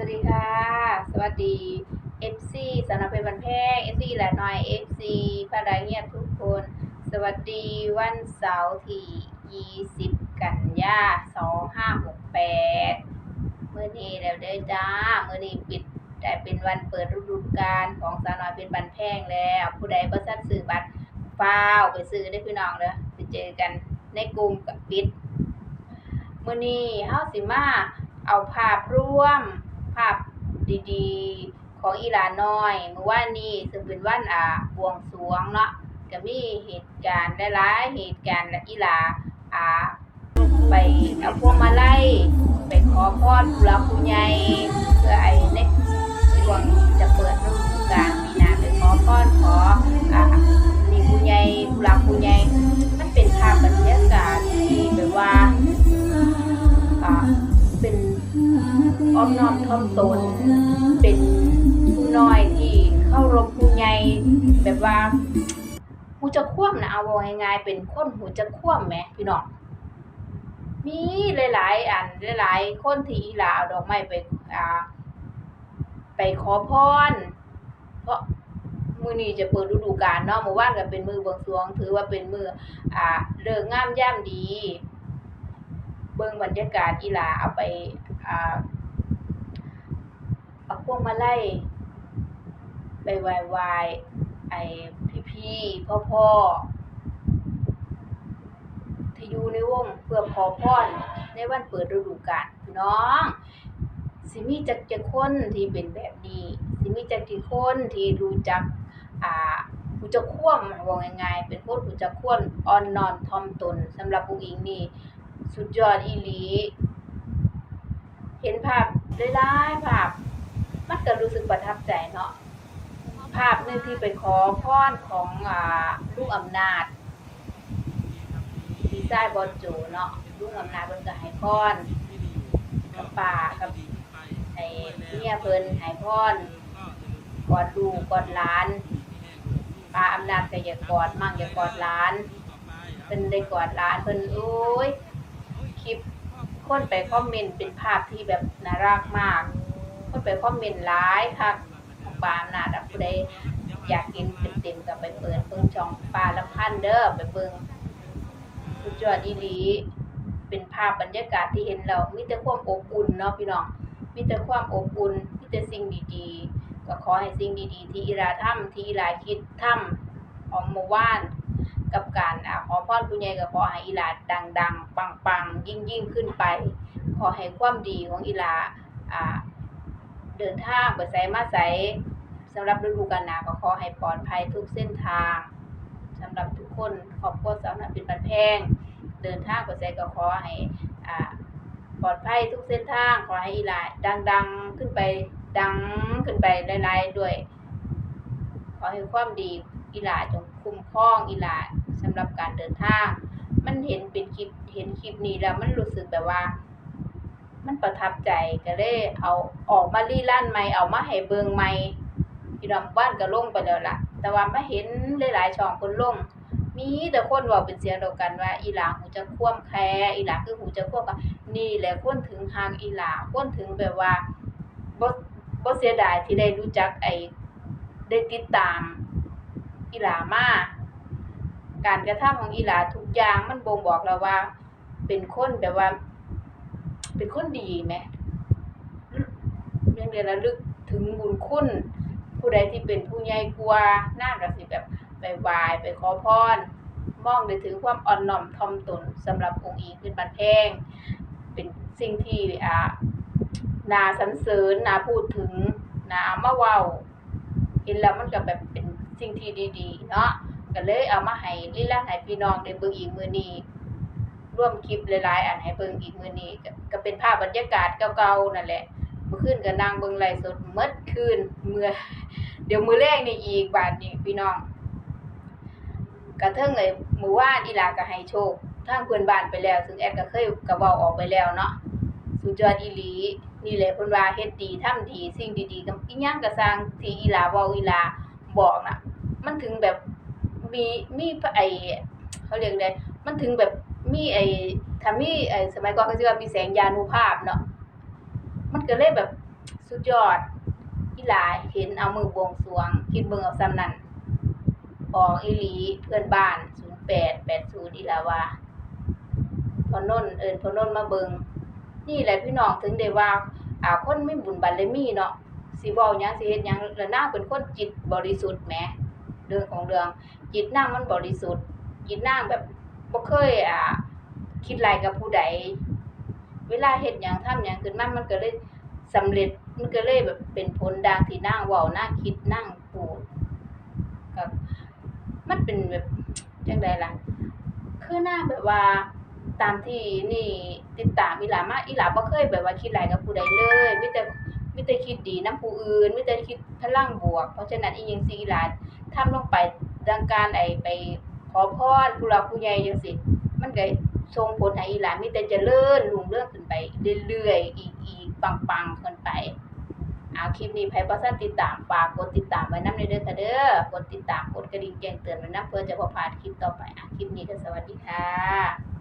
วัสดีค่ะ สวัสดี FC สำนักเพชรบันแพง FC แหละน้อย FC พระดาเงียบทุกคน สวัสดีวันเสาร์ที่ 20 กันยา2568มื้อนี้แล้วเด้อจ้ามื้อนี้ปิดแต่เป็นวันเปิดฤดูกาลของสาวน้อยเพชรบันแพงแล้ว ผู้ใดบ่ทันซื้อบัตรฟ้าวไปซื้อได้พี่น้องเด้อไปเจอกันในกลุ่มกับปิดมื้อนี้เฮาสิมาเอาภาพรวม ภาพดีๆ ของอีหลานน้อยเมื่อวานนี้ซึ่งเป็นวันอ่าบวงสรวงเนาะก็มีเหตุการณ์หลายๆเหตุการณ์และอีหลาอ่าไปเอาพวงมาลัยไปขอพรผู้หลักผู้ใหญ่ อ้อมน้อมถ่อมตน เป็นผู้น้อยที่เข้ารบผู้ใหญ่แบบว่าหูจะคว่ำนะเอาว่าง่ายๆเป็นคนหูจะคว่ำแหมพี่น้องมีหลาย ๆ อันหลายๆ คนที่อีลาเอาดอกไม้ไปอ่าไปขอพร เพราะมือนี้จะเปิดฤดูกาลเนาะเมื่อวานก็เป็นมือบวงสรวง ถือว่าเป็นมือ อ่าเลิกงามยามดี เบิ่งบรรยากาศอีลาเอาไป อ่า พวงมาลัยไปไหว้ไหว้ไอ้พี่ๆพ่อที่อยู่ในวงเพื่อขอพรในวันเปิดฤดูกาลน้อง สิมีจักจะคนที่เป็นแบบนี้ สิมีจักกี่คนที่รู้จักอ่าผู้จะคว่ำว่าง่ายๆเป็นคนผู้จะคว่ำอ่อนนอนถ่อมตนสำหรับผู้หญิงนี่สุดยอดอีหลี เห็นภาพหลายภาพ มันก็รู้สึกประทับใจเนาะภาพหนึงที่ไปขอพรของอ่าลูกอำนาจดีไซน์บอลจูเนาะลูกอำนาจเพิ่นก็ให้พรกับป่ากับไอ้เมียเพิ่นให้พรกอดลูกกอดหลานป้าอำนาจก็อยากกอดมั่งอยากกอดหลานเพิ่นได้กอดหลานเพิ่นโอ้ยคลิปคนไปคอมเมนต์เป็นภาพที่แบบน่ารักมาก คนไปคอมเมนต์หลายค่ะของปาอำนาจอะผู้ใดอยากกินเต็มๆก็ไปเปิดเบิ่งช่องปลาลำพันเด้อไปเบิ่งสุดยอดอีหลีเป็นภาพบรรยากาศที่เห็นแล้วมีแต่ความอบอุ่นเนาะพี่น้องมีแต่ความอบอุ่นมีแต่สิ่งดีๆ ก็ขอให้สิ่งดีๆ ที่อีราทำที่อีราคิดทำของเมื่อวานกับการอขอพรผู้ใหญ่ก็ขอให้อีหลาดังๆ ปังๆ ยิ่งๆ ขึ้นไป ขอให้ความดีของอีหลาอ่า เดินทางไปไสมาไสสำหรับฤดูกาลหนาวก็ขอให้ปลอดภัยทุกเส้นทางสำหรับทุกคนครอบครัวสาวนาเป็นบันแพง เดินทางไปไสก็ขอให้อ่าปลอดภัยทุกเส้นทางขอให้อีหลาดังๆขึ้นไปดังขึ้นไปหลายๆด้วย ขอให้ความดีอีหลาจงคุ้มครองอีหลาสำหรับการเดินทาง มันเห็นเป็นคลิปเห็นคลิปนี้แล้วมันรู้สึกแบบว่า มันประทับใจก็เลยเอาออกมารีลั่นใหม่เอามาให้เบิงใหม่พี่น้องบ้านก็ลงไปแล้วล่ะ แต่ว่ามาเห็นหลายๆช่องคนลง มีแต่คนเว้าเป็นเสียงเดียวกันว่า อีหลาหูจะคว่ำแคร์อีหลาคือหูจะคว่ำว่านี่แหละคนถึงทางอีหลาคนถึงแบบว่าบ่บ่เสียดายที่ได้รู้จักไอ้ได้ติดตามอีหลามาการกระทำของอีหลาทุกอย่างมันบ่งบอกแล้วว่า เป็นคนแบบว่า เป็นคนดีไหมเรื่องเดียวระลึกถึงบุญคุณ ผู้ใดที่เป็นผู้ใหญ่กว่าน่าก็สิแบบไปไหว้ไปขอพรมองได้ถึงความอ่อนน้อมถ่อมตนสำหรับองค์อิงขึ้นบันแพงเป็นสิ่งที่อ่านาสรรเสริญนาพูดถึงนาเอามาเว้าเห็นแล้วมันก็แบบเป็นสิ่งที่ดี ๆ เนาะก็เลยเอามาให้ลีลาให้พี่น้องได้เบิ่งอีกมือนี้ ร่วมคลิปหลายๆ อันให้เบิ่งอีกมื้อนี้ก็ก็เป็นภาพบรรยากาศเก่าๆนั่นแหละเมื่อคืนก็นั่งเบิ่งไลฟ์สดหมดคืนเมื่อ เดี๋ยวมื้อแรกนี่อีกบาดนี้พี่น้องกระเทิงเลยมื้อวานอีหลาก็ให้โชคทางเพื่อนบ้านไปแล้ว ซึ่งแอดก็เคยก็เว้าออกไปแล้วเนาะสุดยอดอีหลีนี่แหละเพิ่นว่าเฮ็ดดีทำดี สิ่งดีๆกับอีหยังก็สร้างที่อีหลาเว้าอีหลาบอกน่ะ มันถึงแบบมีมีไอเขาเรียกได้มันถึงแบบ มีไอถ้ามีไอสมัยก่อนเขาสิว่ามีแสงยานุภาพเนาะมันก็เลยแบบสุดยอดอีหลายเห็นเอามือบวงสรวง คิดเบิ่งเอาซ้ำนั้นออกอีหลีเพื่อนบ้าน0880อีลาวาพอนนท์เอิ้นพอนนท์มาเบิงนี่แหละพี่น้องถึงได้ว่าอ่าคนมีบุญบารมีเนาะสิเว้าหยังสิเฮ็ดหยังแล้วนางเป็นคนจิตบริสุทธิ์แหมเรื่องของเรื่องจิตนางมันบริสุทธิ์จิตนางแบบบ่เคยอ่า คิดไรายกับผู้ใด เวลาเฮ็ดหยังทำหยังขึ้นมามันก็เลยสำเร็จมันก็เลยแบบเป็นผลดังที่นางเว้านางคิดนางพูดก็มันเป็นแบบจังไดล่ะ คือหน้าแบบว่าตามที่นี่ติดตามอีหลามาอีหลาบ่เคยแบบว่าคิดไรายกับผู้ใดเลยมีแต่มีแต่คิดดีนํผู้อื่นมีแต่คิดพลังบวก เพราะฉะนั้นอีหยังสิอีหลาทำลงไปดังการไอไปขอพรผู้หลักผู้ใหญ่จังซี่มันก็ ทรงผลให้อีหลานมีแต่เจริญลุงเรื่องขึ้นไปเรื่อยๆอีกอีกปังๆขึ้นไปเอาคลิปนี้ไพ่ประทันติดตามฝากกดติดตามไว้น้ำในเด้อค่ะเด้อกดติดตามกดกระดิ่งแจ้งเตือนไว้น้ำเพื่อจะบ่พลานคลิปต่อไปอะคลิปนี้ก็สวัสดีค่ะ